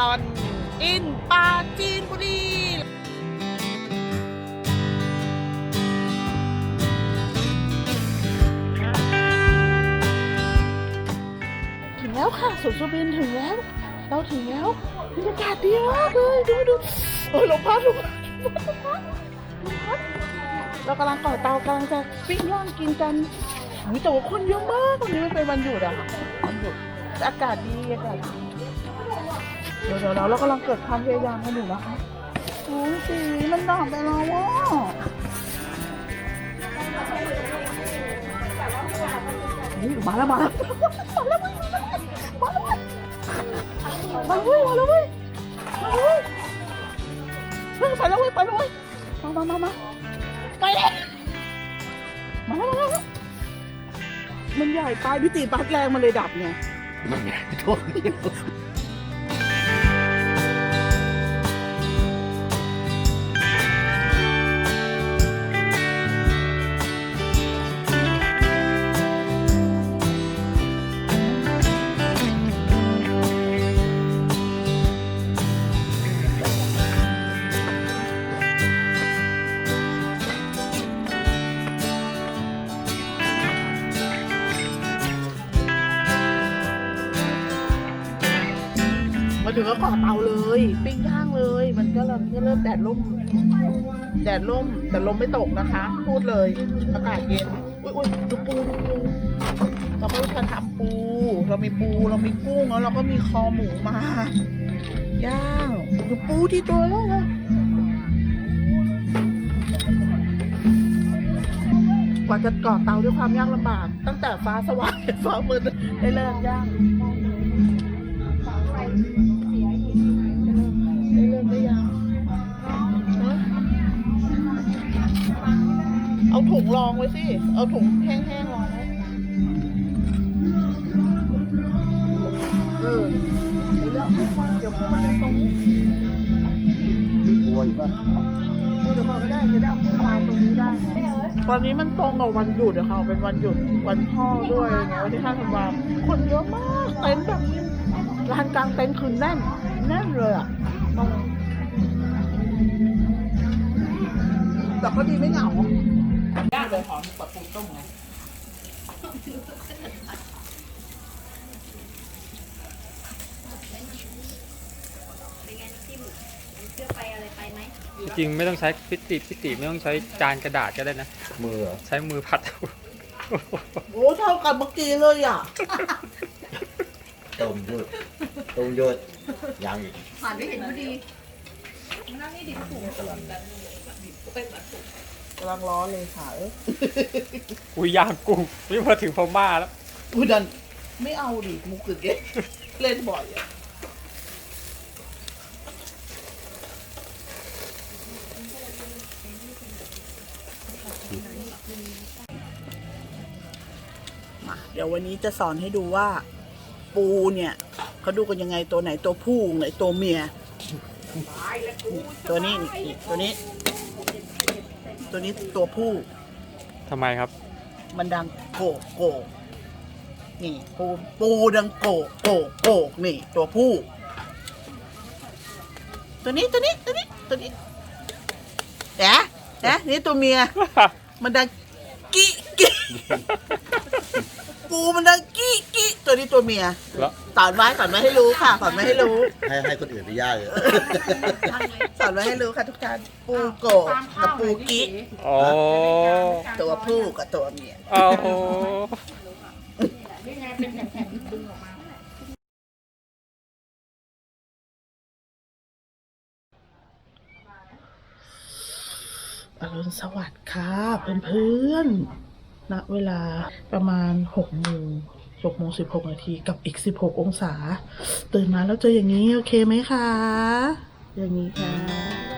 ลอน อินปาจีนบุรีถึงแล้วค่ะสวนสุบินถึงแล้ว เราถึงแล้วบรรยากาศดีมากเลยดูดูโอ้ยลมพัดลมพัดลมพัดลมพัดเรากำลังก่อเตากำลังจะปิ้งย่างกินกันแต่ว่าคนเยอะมากวันนี้มันเป็นวันหยุดอะค่ะวันหยุดอากาศดีอากาศดี เดี๋ยวเดี๋ยวเราเรากำลังเกิดความพยายามกันอยู่นะคะโอ้ยสีมันดับไปแล้วว่ะเฮ้ยมาแล้วมาแล้วมาแล้วมาแล้วมาแล้วมาแล้วเว้ยมาแล้วเว้ยมาแล้วเว้ยเฮ้ยไปแล้วเว้ยไปแล้วเว้ยมามามามาไปแล้วมาแล้วมาแล้วมันใหญ่ไปพี่ตีปัดแรงมันเลยดับไงมันใหญ่โทษเดียว มาถึงก็ก่อเตาเลย ปิ้งย่างเลย มันก็เริ่มก็เริ่มแดดร่ม แดดร่ม แต่ลมไม่ตกนะคะ พูดเลยอากาศเย็น อุ้ยอุ้ยดูปูดูปูเราก็จะทำปู เรามีปูเรามีกุ้งแล้วเราก็มีคอหมูมาย่างดูปูที่ตัวแล้วกว่าจะก่อเตาด้วยความยากลำบาก ตั้งแต่ฟ้าสว่างฟ้ามืดได้เริ่มย่าง เอาถุงรองไว้สิ เอาถุงแห้งๆรองไว้เออเดี๋ยวเดี๋ยวพวกมันจะตรงกลัวอยู่ป่ะเดี๋ยวก่อนก็ได้จะได้เอาพวกวางตรงนี้ได้ตอนนี้มันตรงกับวันหยุดอะค่ะเป็นวันหยุดวันพ่อด้วยอะไรเงี้ยวันที่ห้าธันวาคมคนเยอะมากเต็นท์แบบลานกลางเต็นท์คือแน่นแน่นเลยอะแต่ก็ดีไม่เหงาย่า เลยหอมกว่าปูต้มไงเป็นไงน้ำจิ้มเชื่อไปอะไรไปไหมจริงๆไม่ต้องใช้พิติพิติไม่ต้องใช้จานกระดาษก็ได้นะ มือเหรอใช้มือพัดโอ้เท่ากันเมื่อกี้เลยอะต้มยืดต้มยดยังอีกผ่านไม่เห็นพอดีกำลังกำลังร้อนเลยค่ะเอ้ยอุ้ยย่างกุ้งนี่พอถึงพม่าแล้วอุ้ยดันไม่เอาดิมุกอึกเอ๊ะเล่นบ่อยอะมาเดี๋ยววันนี้จะสอนให้ดูว่า ปูเนี่ยเขาดูกันยังไงตัวไหนตัวผู้ไหนตัวเมียนี่ตัวนี้นี่ตัวนี้ ตัวนี้ตัวผู้ทำไมครับ มันดังโกกโกกนี่ปูปูดังโกกโกกโกกนี่ ตัวผู้ ตัวนี้ตัวนี้ตัวนี้ตัวนี้แอะแอะนี่ตัวเมีย มันดังกี้กี้ ปูมันดังกี้กี้ตัวนี้ตัวเมียแล้ว สอนไว้สอนไว้ให้รู้ค่ะสอนไว้ให้รู้ให้ให้คนอื่นไปย่างเลยสอนไว้ให้รู้ค่ะทุกท่านปูโกกกับปูกี้อ๋อตัวผู้กับตัวเมีย เอาอรุณสวัสดิ์ค่ะเพื่อนๆ ณเวลาประมาณหกโมงหกโมงสิบหกนาทีกับอีกสิบหกองศา ตื่นมาแล้วเจออย่างนี้ โอเคไหมคะ อย่างนี้ค่ะ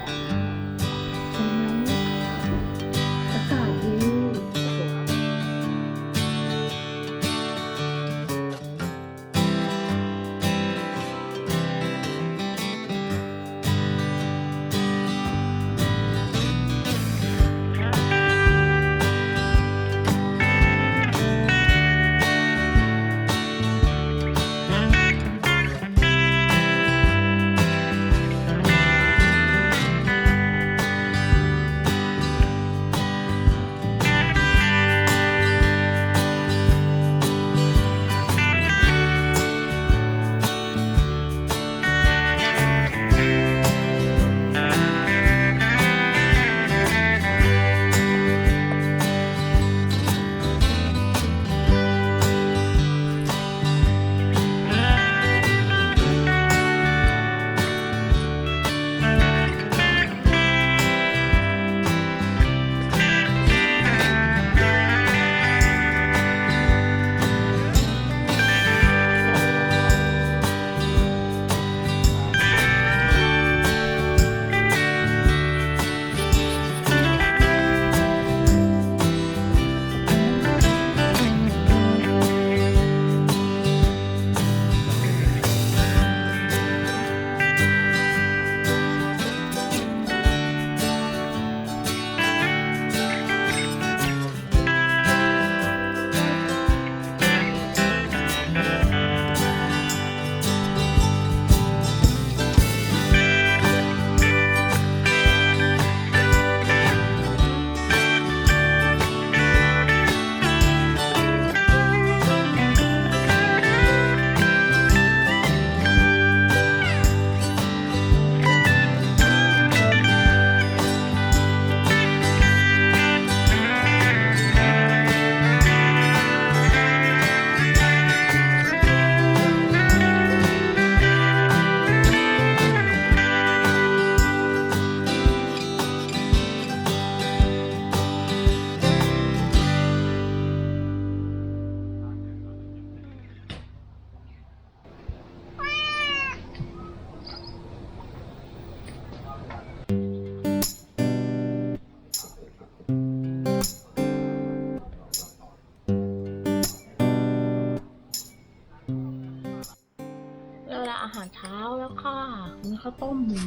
าวต้มหมู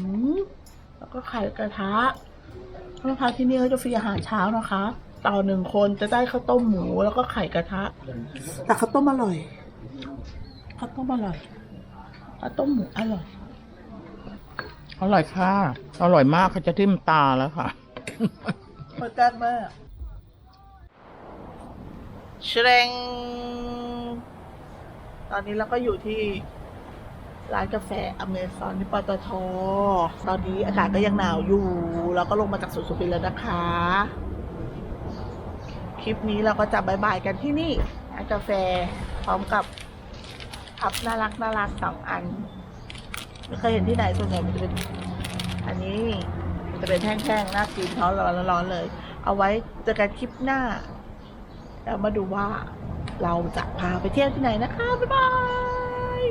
แล้วก็ไข่กระทะลูกค้าที่นี่เขาจะฟรีอาหารเช้านะคะ ต่อหนึ่งคนจะได้ข้าวต้มหมูแล้วก็ไข่กระทะ แต่ข้าวต้มอร่อยข้าวต้มอร่อยข้าวต้มหมูอร่อย อร่อยค่ะ อร่อยมากเขาจะทิ่มตาแล้วค่ะโคตรแซ่บมากเชรงตอนนี้เราก็อยู่ที่ ร้านกาแฟอเมซอนที่ปตท ตอนนี้อากาศก็ยังหนาวอยู่เราก็ลงมาจากสวนสุพินแล้วนะคะ คลิปนี้เราก็จะบายบายกันที่นี่ร้านกาแฟพร้อมกับพับน่ารักน่ารักสองอัน ไม่เคยเห็นที่ไหนส่วนใหญ่มันจะเป็น อันนี้มันจะเป็นแท่งๆน่ากินร้อนร้อนๆเลย เอาไว้เจอกันคลิปหน้า แล้วมาดูว่าเราจะพาไปเที่ยวที่ไหนนะคะ บ๊ายบาย